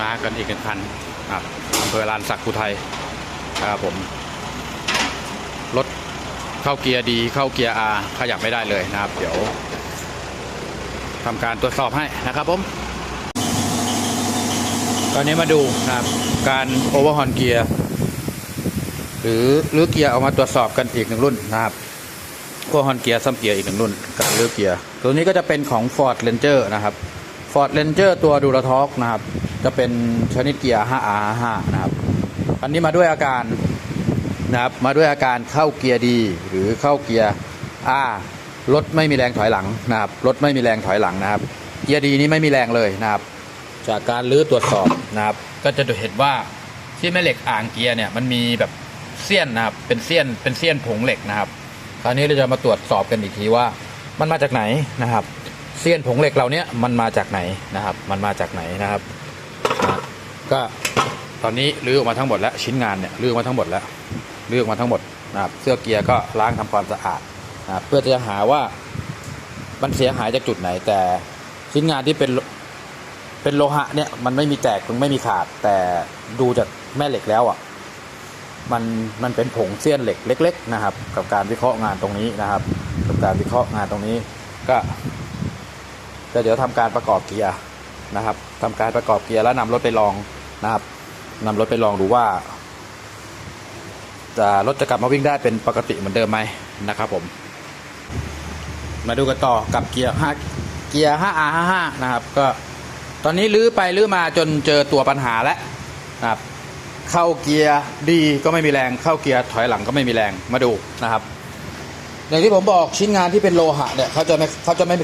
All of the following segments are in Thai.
มากันอีกหนึ่งคันอำเภอลานสักกุไทยครับผม รถเข้าเกียร์ดีเข้าเกียร์อาขยับไม่ได้เลยนะครับ เดี๋ยวทำการตรวจสอบให้นะครับผมตอนนี้มาดูนะครับการโอเวอร์ฮอนเกียร์หรือรื้อเกียร์เอามาตรวจสอบกันอีกหนึ่งรุ่นนะครับโอเวอร์ฮอนเกียร์ซัมเกียร์อีกหนึ่งรุ่นการรื้อเกียร์ตัวนี้ก็จะเป็นของ Ford Ranger นะครับ Ford Ranger ตัวดูราทอกนะครับ จะเป็นชนิดเกียร์ 5R5 นะครับ อันนี้มาด้วยอาการนะครับ มาด้วยอาการเข้าเกียร์ดีหรือเข้าเกียร์ R รถไม่มีแรงถอยหลังนะครับ รถไม่มีแรงถอยหลังนะครับ เกียร์ดีนี้ไม่มีแรงเลยนะครับ จากการลื้อตรวจสอบนะครับ ก็จะเห็นว่าที่แม่เหล็กอ่างเกียร์เนี่ยมันมีแบบเสี้ยนนะครับ เป็นเสี้ยน เป็นเสี้ยนผงเหล็กนะครับ คราวนี้เราจะมาตรวจสอบกันอีกทีว่ามันมาจากไหนนะครับ เสี้ยนผงเหล็กเราเนี้ยมันมาจากไหนนะครับ มันมาจากไหนนะครับ ก็ตอนนี้ลื้อออกมาทั้งหมดแล้วชิ้นงานเนี่ยลื้อมาทั้งหมดแล้วลื้อออกมาทั้งหมดนะครับเสื้อเกียร์ก็ล้างทำความสะอาดนะเพื่อจะหาว่ามันเสียหายจากจุดไหน แต่ชิ้นงานที่เป็นเป็นโลหะเนี่ยมันไม่มีแตกมันไม่มีขาด แต่ดูจากแม่เหล็กแล้วอะมันมันเป็นผงเสี้ยนเหล็กเล็ก ๆ นะครับ กับการวิเคราะห์งานตรงนี้นะครับ กับการวิเคราะห์งานตรงนี้ก็ก็เดี๋ยวทำการประกอบเกียร์นะครับทำการประกอบเกียร์แล้วนำรถไปลอง นะครับนำรถไปลองดูว่าจะรถจะกลับมาวิ่งได้เป็นปกติเหมือนเดิมไหมนะครับผม มาดูกันต่อกับเกียร์5เกียร์ 5R55 นะครับ ก็ตอนนี้ลื้อไปลื้อมาจนเจอตัวปัญหาแล้วนะครับ เข้าเกียร์ดีก็ไม่มีแรง เข้าเกียร์ถอยหลังก็ไม่มีแรงมาดูนะครับ อย่างที่ผมบอกชิ้นงานที่เป็นโลหะเนี่ยเขาจะไม่เขาจะไม่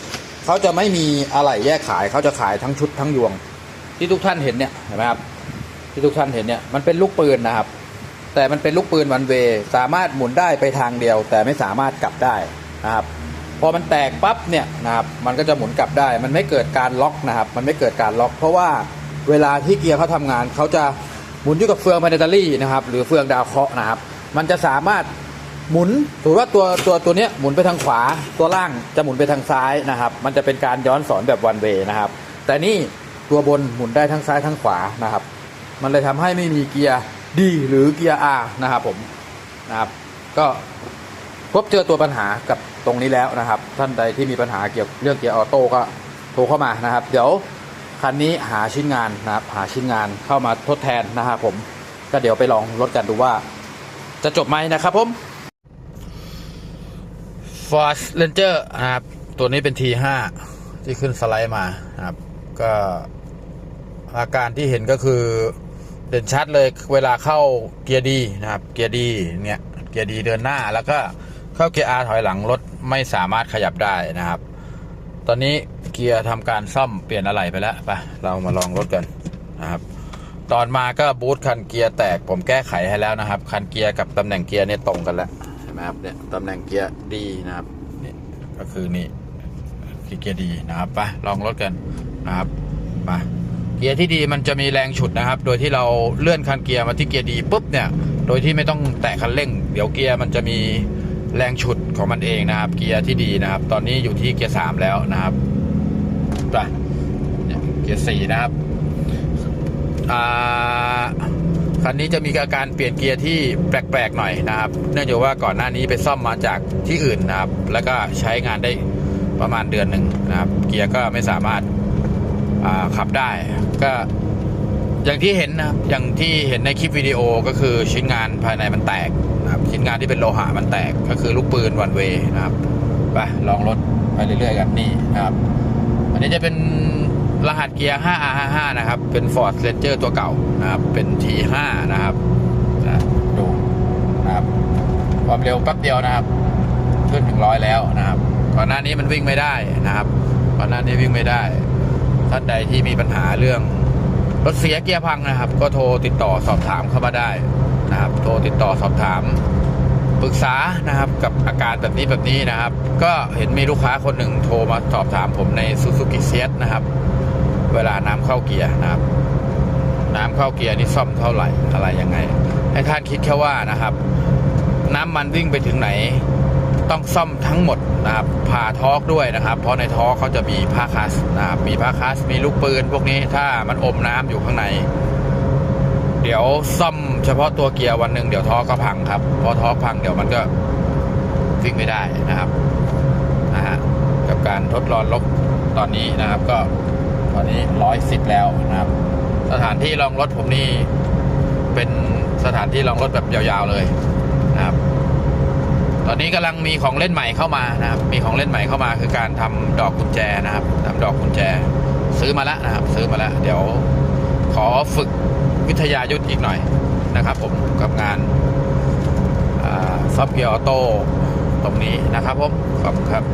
เขาจะไม่มีอะไรแยกขายเขาจะขายทั้งชุดทั้งยวง ที่ทุกท่านเห็นเนี่ยเห็นไหมครับ ที่ทุกท่านเห็นเนี่ยมันเป็นลูกปืนนะครับ แต่มันเป็นลูกปืนวันเวสามารถหมุนได้ไปทางเดียว แต่ไม่สามารถกลับได้นะครับพอมันแตกปั๊บเนี่ยนะครับมันก็จะหมุนกลับได้ มันไม่เกิดการล็อกนะครับ มันไม่เกิดการล็อก เพราะว่าเวลาที่เกียร์เขาทำงานเขาจะหมุนอยู่กับเฟืองแมนเตอรี่นะครับหรือเฟืองดาวเคราะห์นะครับ มันจะสามารถหมุนถือว่าตัวตัวตัวเนี้ยหมุนไปทางขวา ตัวล่างจะหมุนไปทางซ้ายนะครับ มันจะเป็นการย้อนสอนแบบวันเวนะครับ แต่นี่ตัวบนหมุนได้ทั้งซ้ายทั้งขวานะครับ มันเลยทำให้ไม่มีเกียร์ดีหรือเกียร์ R นะครับผมนะครับ ก็พบเจอตัวปัญหากับตรงนี้แล้วนะครับ ท่านใดที่มีปัญหาเกี่ยวเรื่องเกียร์ออโต้ก็โทรเข้ามานะครับ เดี๋ยวคันนี้หาชิ้นงานนะครับ หาชิ้นงานเข้ามาทดแทนนะครับผมก็เดี๋ยวไปลองรถกันดูว่า จะจบไหมนะครับผม Ford Ranger นะครับตัวนี้เป็น T5 ที่ขึ้นสไลด์มานะครับ ก็อาการที่เห็นก็คือ เด่นชัดเลยเวลาเข้าเกียร์ดีนะครับ เกียร์ดีเนี่ยเกียร์ดีเดินหน้าแล้วก็เข้าเกียร์ R ถอยหลังรถไม่สามารถขยับได้นะครับ ตอนนี้เกียร์ทำการซ่อมเปลี่ยนอะไหล่ไปแล้วไปเรามาลองรถกันนะครับ ตอนมาก็บูทคันเกียร์แตกผมแก้ไขให้แล้วนะครับ คันเกียร์กับตำแหน่งเกียร์เนี่ยตรงกันแล้วเห็นไหมครับเนี่ยตำแหน่งเกียร์ดีนะครับนี่ก็คือนี่เกียร์ดีนะครับไปลองรถกันนะครับไป เกียร์ที่ดีมันจะมีแรงฉุดนะครับ โดยที่เราเลื่อนคันเกียร์มาที่เกียร์ดีปุ๊บเนี่ย โดยที่ไม่ต้องแตะคันเร่ง เดี๋ยวเกียร์มันจะมีแรงฉุดของมันเองนะครับ เกียร์ที่ดีนะครับ ตอนนี้อยู่ที่เกียร์สามแล้วนะครับไปเนี่ยเกียร์สี่นะครับอ่าคันนี้จะมีอาการเปลี่ยนเกียร์ที่แปลกๆหน่อยนะครับ เนื่องจากว่าก่อนหน้านี้ไปซ่อมมาจากที่อื่นนะครับ แล้วก็ใช้งานได้ประมาณเดือนหนึ่งนะครับ เกียร์ก็ไม่สามารถ ขับได้ก็อย่างที่เห็นนะครับอย่างที่เห็นในคลิปวิดีโอก็คือชิ้นงานภายในมันแตกนะครับชิ้นงานที่เป็นโลหะมันแตกก็คือลูกปืนวันเวนะครับไปลองรถไปเรื่อยๆกันนี่นะครับ อันนี้จะเป็นรหัสเกียร์ 5R55 นะครับ เป็น Ford Ranger ตัวเก่านะครับ เป็น T5 นะครับนะดูนะครับ ความเร็วแป๊บเดียวนะครับ ขึ้นถึงร้อยแล้วนะครับ ก่อนหน้านี้มันวิ่งไม่ได้นะครับ ก่อนหน้านี้วิ่งไม่ได้ ท่านใดที่มีปัญหาเรื่องรถเสียเกียร์พังนะครับ ก็โทรติดต่อสอบถามเข้ามาได้นะครับ โทรติดต่อสอบถามปรึกษานะครับกับอาการแบบนี้แบบนี้นะครับ ก็เห็นมีลูกค้าคนหนึ่งโทรมาสอบถามผมใน Suzuki s ซนะครับ เวลาน้ำเข้าเกียร์นะครับ น้ำเข้าเกียร์นี่ซ่อมเท่าไหร่อะไรยังไง ให้ท่านคิดแค่ว่านะครับ น้ำมันวิ่งไปถึงไหน ต้องซ่อมทั้งหมดนะครับผ่าทอกด้วยนะครับ เพราะในทอกเขาจะมีผ้าคัสนะครับมีผ้าคัสมีลูกปืนพวกนี้ถ้ามันอมน้ำอยู่ข้างใน เดี๋ยวซ่อมเฉพาะตัวเกียร์วันหนึ่งเดี๋ยวท้อก็พังครับพอท้อพังเดี๋ยวมันก็วิ่งไม่ได้นะครับนะฮะกับการทดลองลบตอนนี้นะครับ ก็ตอนนี้ร้อยสิบแล้วนะครับ สถานที่ลองรถผมนี่เป็นสถานที่ลองรถแบบยาวๆเลย ตอนนี้กำลังมีของเล่นใหม่เข้ามานะครับ มีของเล่นใหม่เข้ามาคือการทำดอกกุญแจนะครับทำดอกกุญแจ ซื้อมาแล้วนะครับ ซื้อมาแล้วเดี๋ยวขอฝึกวิทยายุทธอีกหน่อยนะครับ ผมกับงานซับเกียร์ออโต้ตรงนี้นะครับผมขอบคุณครับ